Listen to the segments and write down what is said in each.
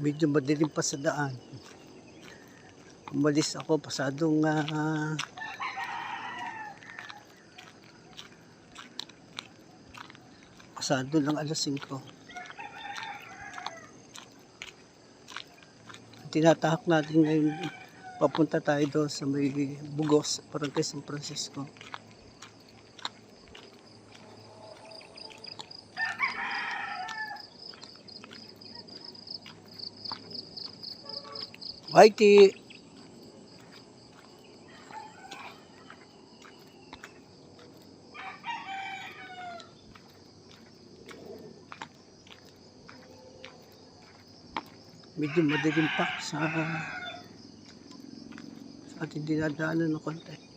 medyo madilim pa sa daan. Umalis ako pasadong ah, pasado lang alas 5. Tinatahak natin ngayon papunta tayo doon sa may Bugos, Barangay San Francisco. Whitey! Medyo madilim pa sa sa ating dinadaanan ng konti.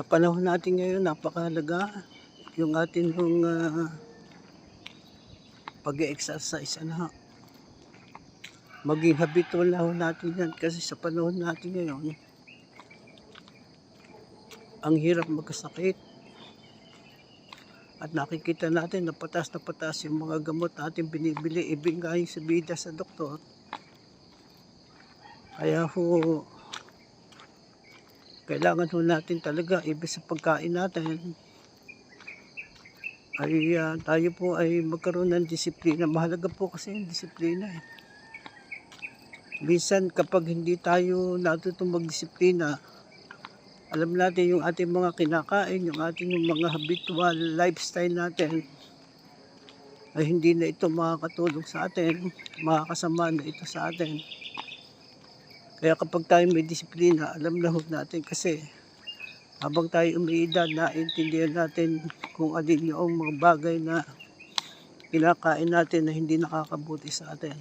Sa panahon natin ngayon, napakahalaga. Yung atin yung pag-exercise ano, maging habitual na natin yan kasi sa panahon natin ngayon ang hirap magkasakit. At nakikita natin na patas na patas yung mga gamot natin binibili ibigay sa bida sa doktor. Kaya ho kailangan ho natin talaga ibig sa pagkain natin ay ah, tayo po ay magkaroon ng disiplina. Mahalaga po kasi yung disiplina. Eh. Minsan kapag hindi tayo natutong magdisiplina, alam natin yung ating mga kinakain, yung ating yung mga habitual lifestyle natin, ay hindi na ito makakatulong sa atin, makakasama na ito sa atin. Kaya kapag tayo may disiplina, alam na natin kasi habang tayo umiidad, naintindihan natin kung alin yung mga bagay na kinakain natin na hindi nakakabuti sa atin.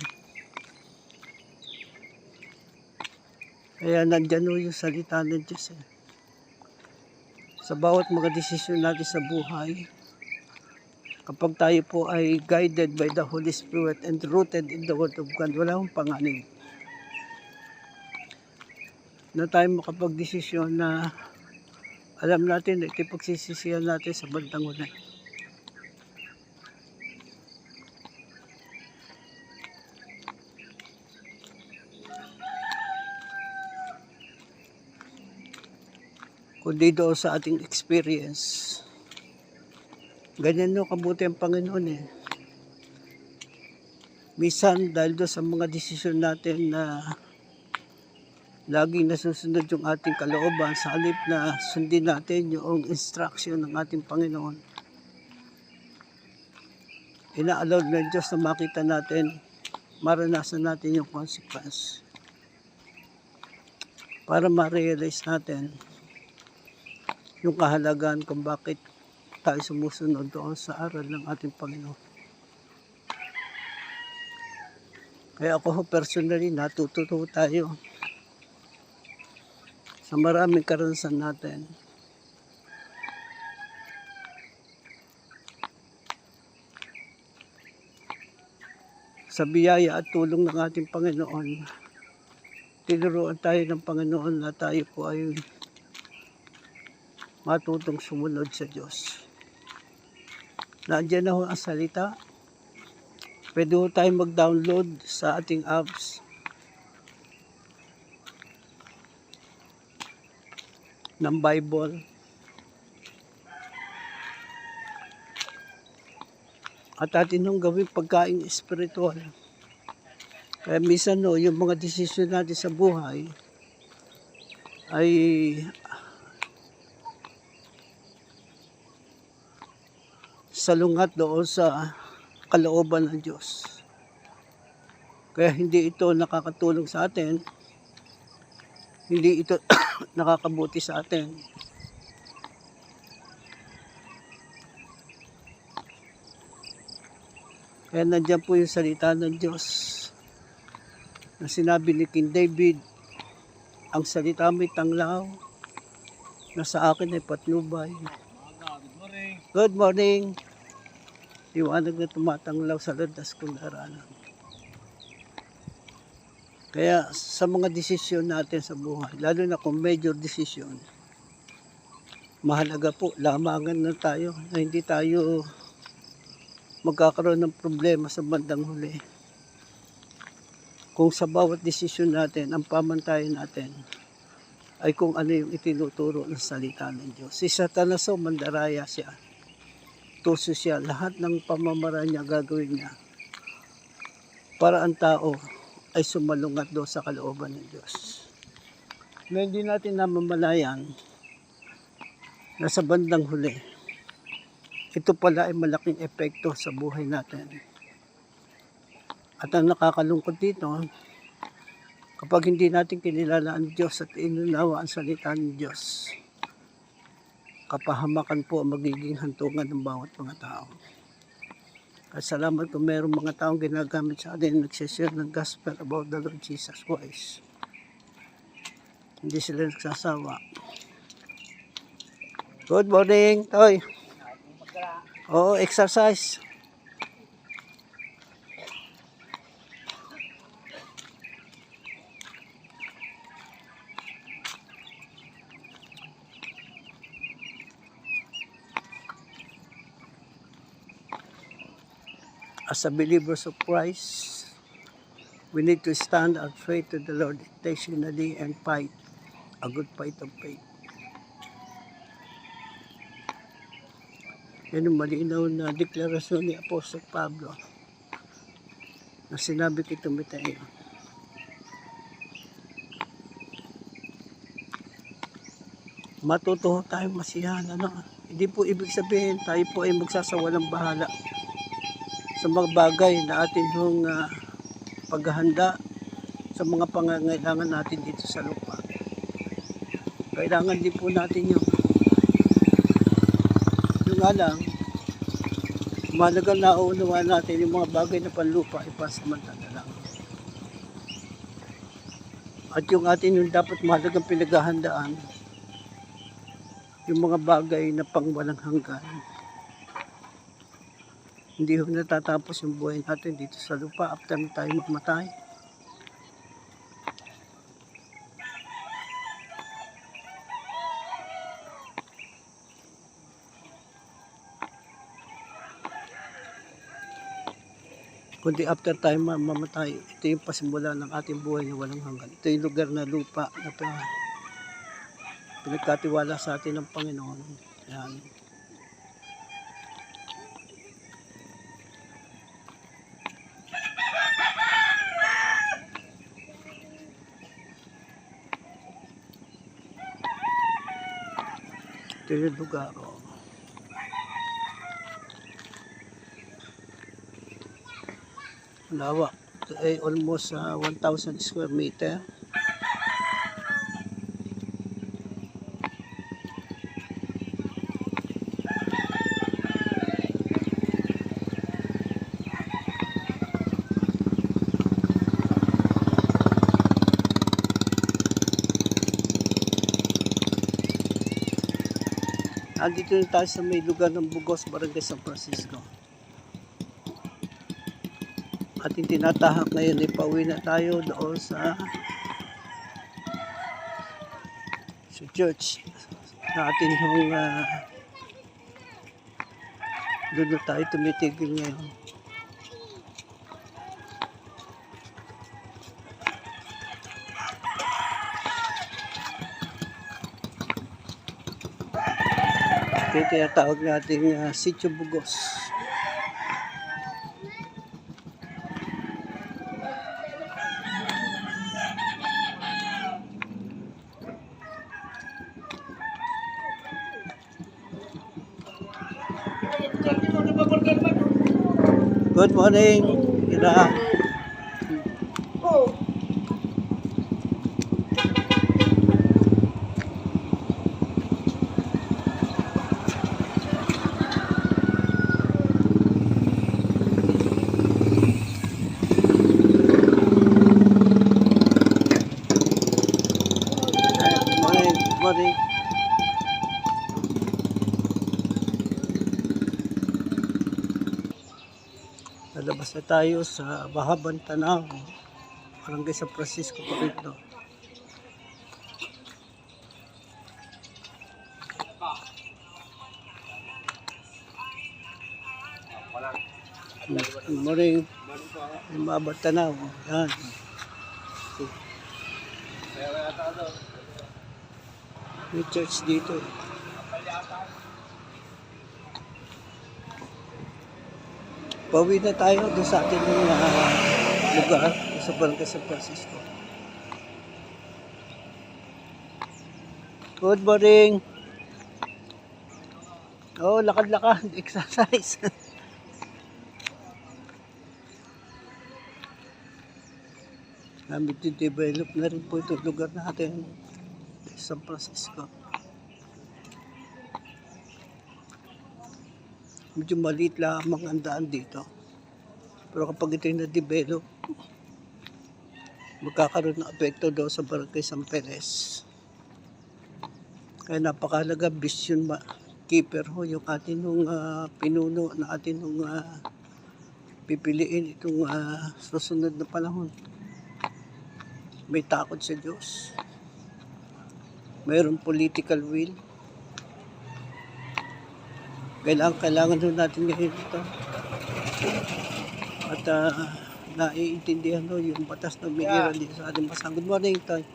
Kaya nandyan ho yung salita ng Diyos. Eh. Sa bawat mga desisyon natin sa buhay, kapag tayo po ay guided by the Holy Spirit and rooted in the Word of God, wala akong panganib na tayo makapag-desisyon na alam natin na ito pagsisisihan natin sa bandang huli. Kundi doon sa ating experience. Ganyan no, kabuti ang Panginoon eh. Minsan dahil doon sa mga desisyon natin na laging nasusunod yung ating kalooban sa halip na sundin natin yung instruction ng ating Panginoon. Ina-allow ng Diyos na makita natin, maranasan natin yung consequence. Para ma-realize natin yung kahalagan kung bakit tayo sumusunod doon sa aral ng ating Panginoon. Kaya ako personally natututo tayo sa maraming karanasan natin. Sa biyaya at tulong ng ating Panginoon, tinuruan tayo ng Panginoon na tayo po ay matutong sumunod sa Diyos. Nandiyan na ho ang salita. Pwede ho tayo mag-download sa ating apps ng Bible. At atin nung gawin pagkain espiritual. Kaya minsan no, yung mga desisyon natin sa buhay ay salungat doon sa kalooban ng Diyos. Kaya hindi ito nakakatulong sa atin, hindi ito nakakabuti sa atin. Kaya nandiyan po yung salita ng Diyos na sinabi ni King David, ang salita mo'y tanglaw na sa akin ay patnubay Good morning. Liwanag na tumatanglaw sa landas kong daranan. Kaya sa mga desisyon natin sa buhay, lalo na kung major decision, mahalaga po, lamangan na tayo na hindi tayo magkakaroon ng problema sa bandang huli. Kung sa bawat desisyon natin, ang pamantayan natin ay kung ano yung itinuturo ng salita ng Diyos. Si Satanas o mandaraya siya. Tuso siya. Lahat ng pamamaraan niya gagawin niya para ang tao ay sumalungat do sa kalooban ng Diyos. Na hindi natin namamalayan na sa bandang huli, ito pala ay malaking epekto sa buhay natin. At ang nakakalungkot dito, kapag hindi natin kinilala ang Diyos at inunawa ang salita ng Diyos, kapahamakan po ang magiging hantungan ng bawat mga tao. At salamat kung mayroong mga taong ginagamit sa atin nagsishare ng gospel about the Lord Jesus Christ. Hindi sila nagsasawa. Good morning, Toy. Oo, exercise. As a believers of Christ, we need to stand our faith to the Lord intentionally and fight a good fight of faith. Yan ang malinaw na deklarasyon ni Apostol Pablo na sinabi kay Timoteo. Matutuho tayo masiyahan. Ano? Hindi po ibig sabihin tayo po ay magsasawalang bahala sa mga bagay na atin yung ah, paghahanda sa mga pangangailangan natin dito sa lupa. Kailangan din po natin yun. Yung nga lang, mahalagang nauunawa natin yung mga bagay na panlupa ay pasamantala lang. At yung atin yung dapat mahalagang pinaghahandaan, yung mga bagay na pang walang hanggan, hindi ho natatapos yung buhay natin dito sa lupa after tayo magmatay. Kundi after tayo ma- mamatay, ito yung pasimula ng ating buhay na walang hanggan. Ito yung lugar na lupa na pin- pinagkatiwala sa atin ng Panginoon. Yan. Yung lugar. Oh. Lawak. Ay almost ah, 1,000 square meter. Andito na tayo sa may lugar ng Bugos, Barangay San Francisco. Ating tinatahak ngayon ay pauwi na tayo doon sa sa church na atin hong uh, doon na tayo tumitigil ngayon. Yung tinatawag natin uh, Sitio Bugos. Good morning. Good morning. Tayo sa Bahaban Tanaw. Barangay San Francisco Corridor. Good morning. Bahaban Tanaw. Yan. May church dito. Pauwi na tayo doon sa ating mga lugar sa Barangay San Francisco. Good morning. Oh, lakad-lakad, exercise. Namin develop na rin po itong lugar natin San Francisco. Medyo maliit lamang ang daan dito. Pero kapag ito yung na-develop, magkakaroon ng apekto daw sa Barangay San Perez. Kaya napakalaga vision ma keeper ho yung atin nung ah, pinuno na atin nung ah, pipiliin itong ah, susunod na panahon. May takot sa Diyos. Mayroong political will. Kailangan, kailangan doon natin ngayon ito. At uh, naiintindihan ho yung batas na may yeah. dito sa ating basang. Good morning, Tay.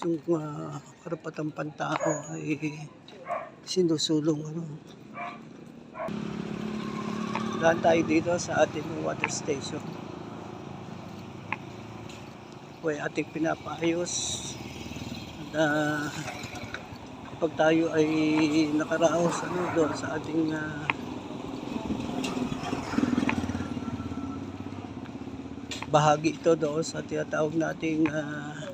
yung uh, karapatang pantao ay sinusulong ano. Daan tayo dito sa ating water station. Ay ating pinapaayos. At uh, kapag tayo ay nakaraos ano, doon sa ating uh, bahagi ito doon sa tinatawag nating uh,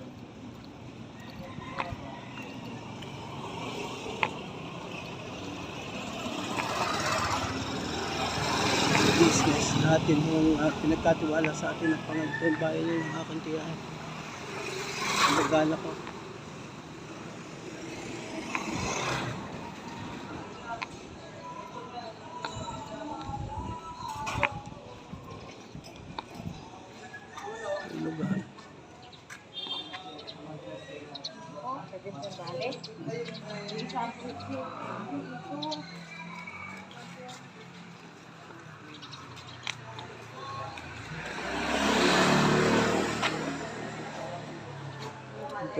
natin yung uh, pinagkatiwala sa atin ng Panginoon bayan yung aking tiyahan. Ang nagana ko. Yung lugar.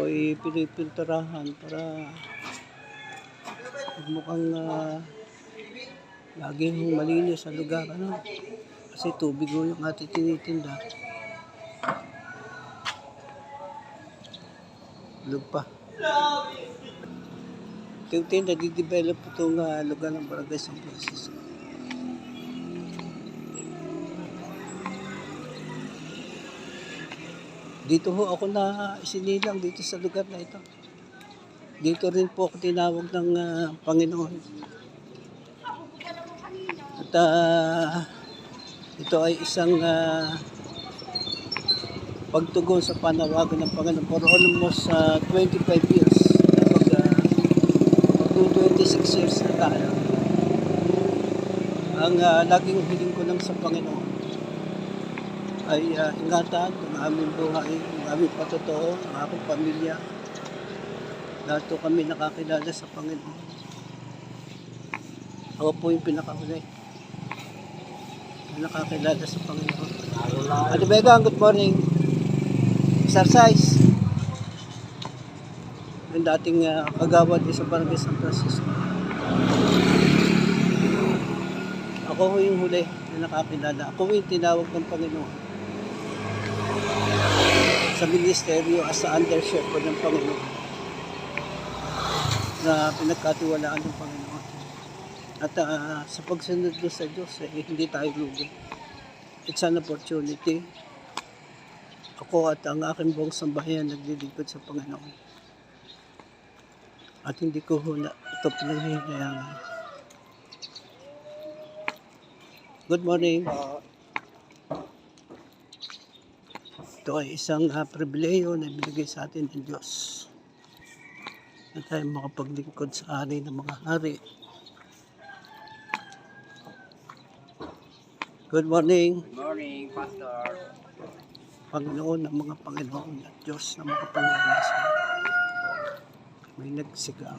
Ito ay pinipilterahan para mukhang uh, laging malinis sa lugar. Ano? Kasi tubig ho yung ating tinitinda. Lug pa. Ito na di-develop itong uh, lugar ng Barangay San Francisco. Dito ho ako na isinilang dito sa lugar na ito. Dito rin po ako tinawag ng ah, Panginoon. At ah, ito ay isang ah, pagtugon sa panawagan ng Panginoon for almost ah, 25 years. Kapag uh, 26 years na tayo. Ang ah, laging hiling ko lang sa Panginoon ay uh, ingatan ang aming buhay, ang aming patotoo, ang aking pamilya. Lahat po kami nakakilala sa Panginoon. Ako po yung pinakahuli na nakakilala sa Panginoon. Ate Begang, good morning. Exercise. Yung dating uh, kagawad sa Barangay San Francisco. Ako yung huli na nakakilala. Ako yung tinawag ng Panginoon sa ministeryo as sa under shepherd ng Panginoon na pinagkatiwalaan ng Panginoon. At uh, sa pagsunod sa Diyos, eh, hindi tayo lugi. It's an opportunity. Ako at ang aking buong sambahayan naglilingkod sa Panginoon. At hindi ko ho na ito pinanghihinayangan. Good morning. Ito ay isang uh, pribileyo na binigay sa atin ng Diyos. Na tayo makapaglingkod sa hari ng mga hari. Good morning. Good morning, Pastor. Panginoon ng mga Panginoon at Diyos na makapangyarihan. May nagsigaw.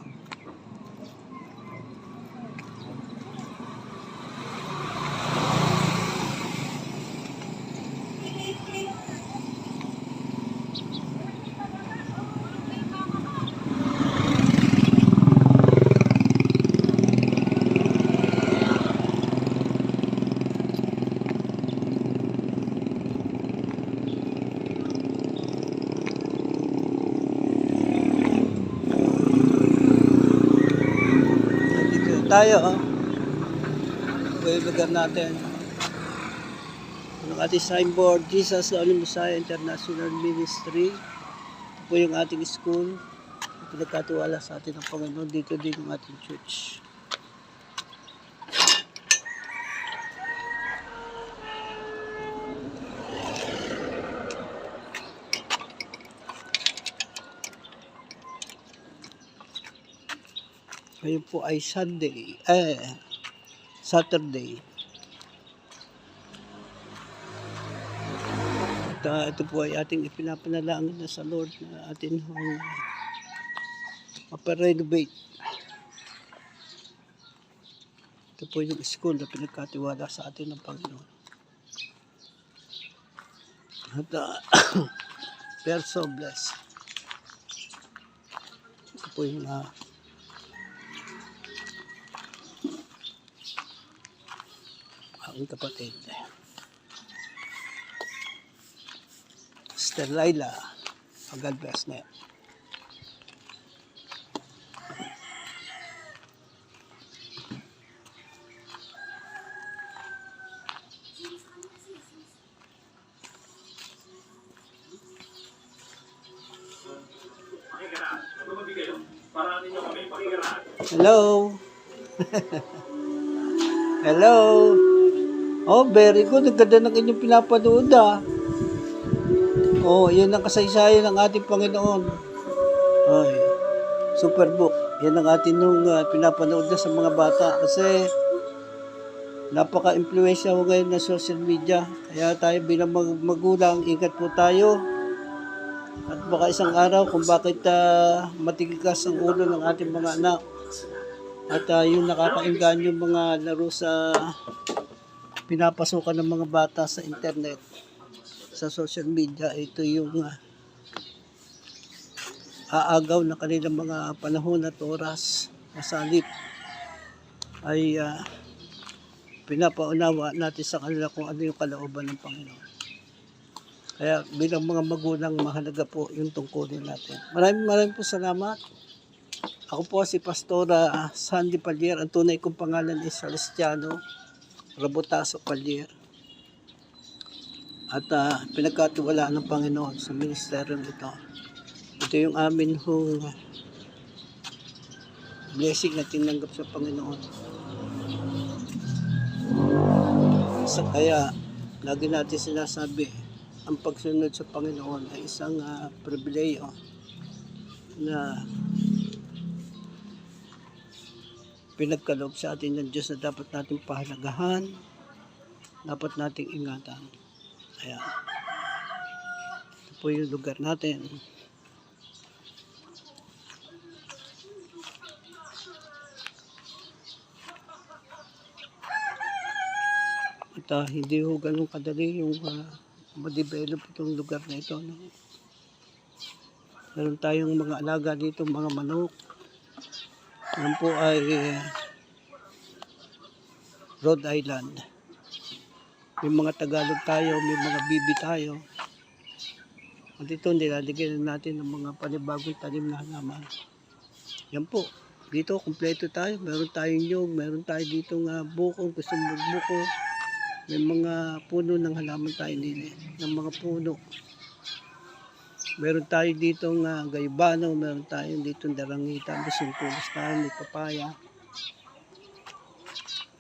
Nandito na tayo. Oh. Lugar natin. Ang ating signboard, Jesus Only Messiah International Ministry. Ito po yung ating school. Pinagkatiwala sa atin ng Panginoon. Dito din yung ating church. Ngayon po ay Sunday, eh, Saturday. At ah, ito po ay ating ipinapanalangin na sa Lord na atin hong maparenovate. Ito po yung school na pinagkatiwala sa atin ng Panginoon. At uh, we are. Ito po yung ah, aking kapatid. Sister Laila, God bless na. Hello. Hello. Oh, very good. Ang ganda ng inyong pinapanood ah. Oh, yan ang kasaysayan ng ating Panginoon. Ay, Superbook. Yan ang ating nung ah, pinapanood na sa mga bata. Kasi napaka-influensya ko ngayon ng social media. Kaya tayo bilang mag- magulang, ingat po tayo. At baka isang araw kung bakit uh, matigigas ang ulo ng ating mga anak. At ah, yung nakakainggan yung mga laro sa pinapasukan ng mga bata sa internet, sa social media, ito yung ah, aagaw na kanilang mga panahon at oras na salip ay ah, pinapaunawa natin sa kanila kung ano yung kalooban ng Panginoon. Kaya bilang mga magulang, mahalaga po yung tungkulin natin. Maraming maraming po salamat. Ako po si Pastora Sandy Palier. Ang tunay kong pangalan ay Celestiano Robotaso Palier. At ah, pinagkatiwalaan ng Panginoon sa ministeryo ito. Ito yung amin hong blessing na tinanggap sa Panginoon. Sa kaya, lagi natin sinasabi, ang pagsunod sa Panginoon ay isang ah, pribileyo na pinagkaloob sa atin ng Diyos na dapat nating pahalagahan, dapat nating ingatan. Ayan. Ito po yung lugar natin. At ah, hindi ho ganun kadali yung uh, ma-develop itong lugar na ito. No? Meron tayong mga alaga dito, mga manok. Yan po ay Rhode Island. May mga Tagalog tayo, may mga Bibi tayo. At ito, nilalagyan na natin ng mga panibagong tanim na halaman. Yan po. Dito, kumpleto tayo. Meron tayong nyog, meron tayo dito nga buko, gusto mo buko. May mga puno ng halaman tayo eh, ng mga puno. Meron tayo dito nga gaybano, meron tayo dito darangita, may singkulos tayo, may papaya.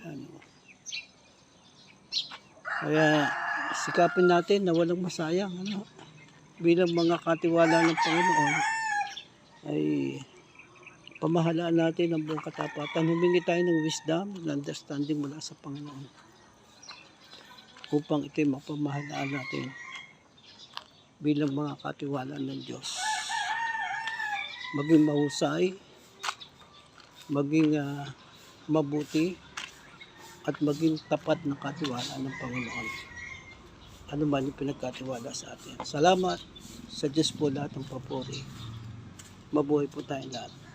Ano. Kaya sikapin natin na walang masayang. Ano? Bilang mga katiwala ng Panginoon ay pamahalaan natin ang buong katapatan. Humingi tayo ng wisdom and understanding mula sa Panginoon upang ito'y mapamahalaan natin bilang mga katiwala ng Diyos. Maging mahusay, maging ah, mabuti, at maging tapat na katiwala ng Panginoon. Ano man yung pinagkatiwala sa atin. Salamat sa Diyos po lahat ng papuri. Mabuhay po tayong lahat.